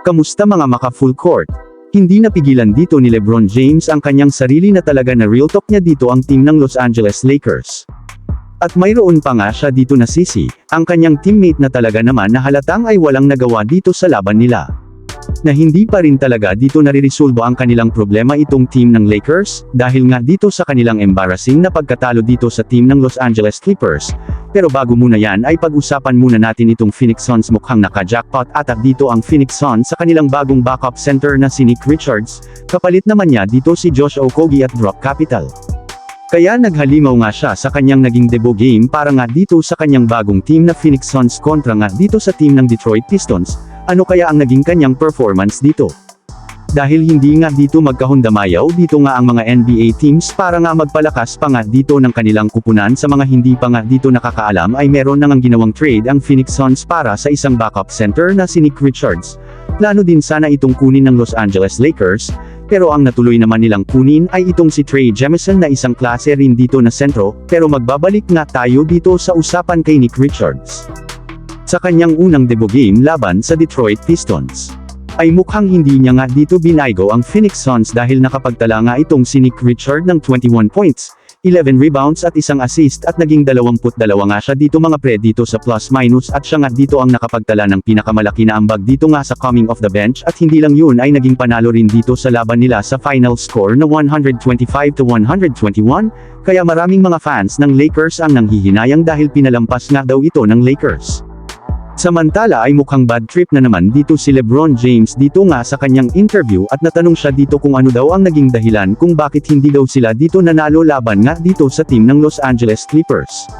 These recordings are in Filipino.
Kamusta mga maka full court? Hindi napigilan dito ni Lebron James ang kanyang sarili na talaga na real talk niya dito ang team ng Los Angeles Lakers. At mayroon pa nga siya dito na sisi, ang kanyang teammate na talaga naman na halatang ay walang nagawa dito sa laban nila. Na hindi pa rin talaga dito naririsolbo ang kanilang problema itong team ng Lakers, dahil nga dito sa kanilang embarrassing na pagkatalo dito sa team ng Los Angeles Clippers. Pero bago muna yan ay pag-usapan muna natin itong Phoenix Suns mukhang naka-jackpot at at dito ang Phoenix Suns sa kanilang bagong backup center na si Nick Richards, kapalit naman niya dito si Josh Okogie at Brock Capital. Kaya naghalimaw nga siya sa kanyang naging debut game para nga dito sa kanyang bagong team na Phoenix Suns kontra nga dito sa team ng Detroit Pistons, ano kaya ang naging kanyang performance dito? Dahil hindi nga dito magkahundamayaw dito nga ang mga NBA teams para nga magpalakas pa nga dito ng kanilang kupunan sa mga hindi pa nga dito nakakaalam ay meron na ngang ginawang trade ang Phoenix Suns para sa isang backup center na si Nick Richards. Plano din sana itong kunin ng Los Angeles Lakers, pero ang natuloy naman nilang kunin ay itong si Trey Jemison na isang klase rin dito na sentro, pero magbabalik nga tayo dito sa usapan kay Nick Richards. Sa kanyang unang debut game laban sa Detroit Pistons ay mukhang hindi niya nga dito binaygo ang Phoenix Suns dahil nakapagtala nga itong si Nick Richard ng 21 points, 11 rebounds at isang assist at naging 22 nga siya dito mga pre dito sa plus minus at siya nga dito ang nakapagtala ng pinakamalaki na ambag dito nga sa coming off the bench at hindi lang yun ay naging panalo rin dito sa laban nila sa final score na 125 to 121, kaya maraming mga fans ng Lakers ang nanghihinayang dahil pinalampas nga daw ito ng Lakers. Samantala ay mukhang bad trip na naman dito si Lebron James dito nga sa kanyang interview at natanong siya dito kung ano daw ang naging dahilan kung bakit hindi daw sila dito nanalo laban nga dito sa team ng Los Angeles Clippers.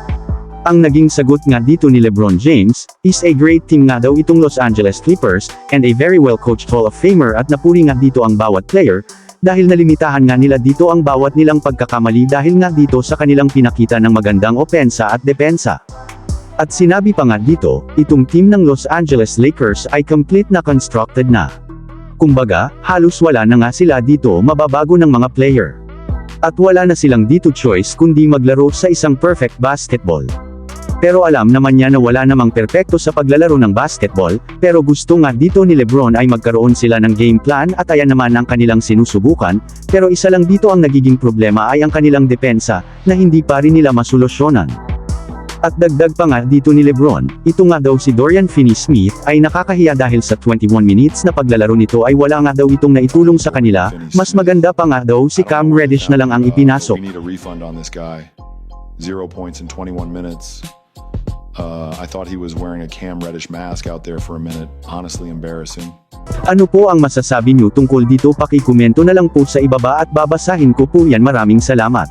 Ang naging sagot nga dito ni Lebron James, is a great team nga daw itong Los Angeles Clippers, and a very well coached Hall of Famer at napuri nga dito ang bawat player, dahil nalimitahan nga nila dito ang bawat nilang pagkakamali dahil nga dito sa kanilang pinakita ng magandang opensa at depensa. At sinabi pa nga dito, itong team ng Los Angeles Lakers ay complete na constructed na. Kumbaga, halos wala na nga sila dito mababago ng mga player. At wala na silang dito choice kundi maglaro sa isang perfect basketball. Pero alam naman niya na wala namang perpekto sa paglalaro ng basketball, pero gusto nga dito ni Lebron ay magkaroon sila ng game plan at ayan naman ang kanilang sinusubukan, pero isa lang dito ang nagiging problema ay ang kanilang depensa, na hindi pa rin nila masolusyonan. At dagdag pa nga dito ni Lebron, ito nga daw si Dorian Finney-Smith ay nakakahiya dahil sa 21 minutes na paglalaro nito ay wala nga daw itong naitulong sa kanila, mas maganda pa nga daw si Cam Reddish na lang ang ipinasok. Zero points in 21 minutes. Uh, I thought he was wearing a Cam Reddish mask out there for a minute. Honestly embarrassing. Ano po ang masasabi niyo tungkol dito pakikomento na lang po sa ibaba at babasahin ko po yan maraming salamat.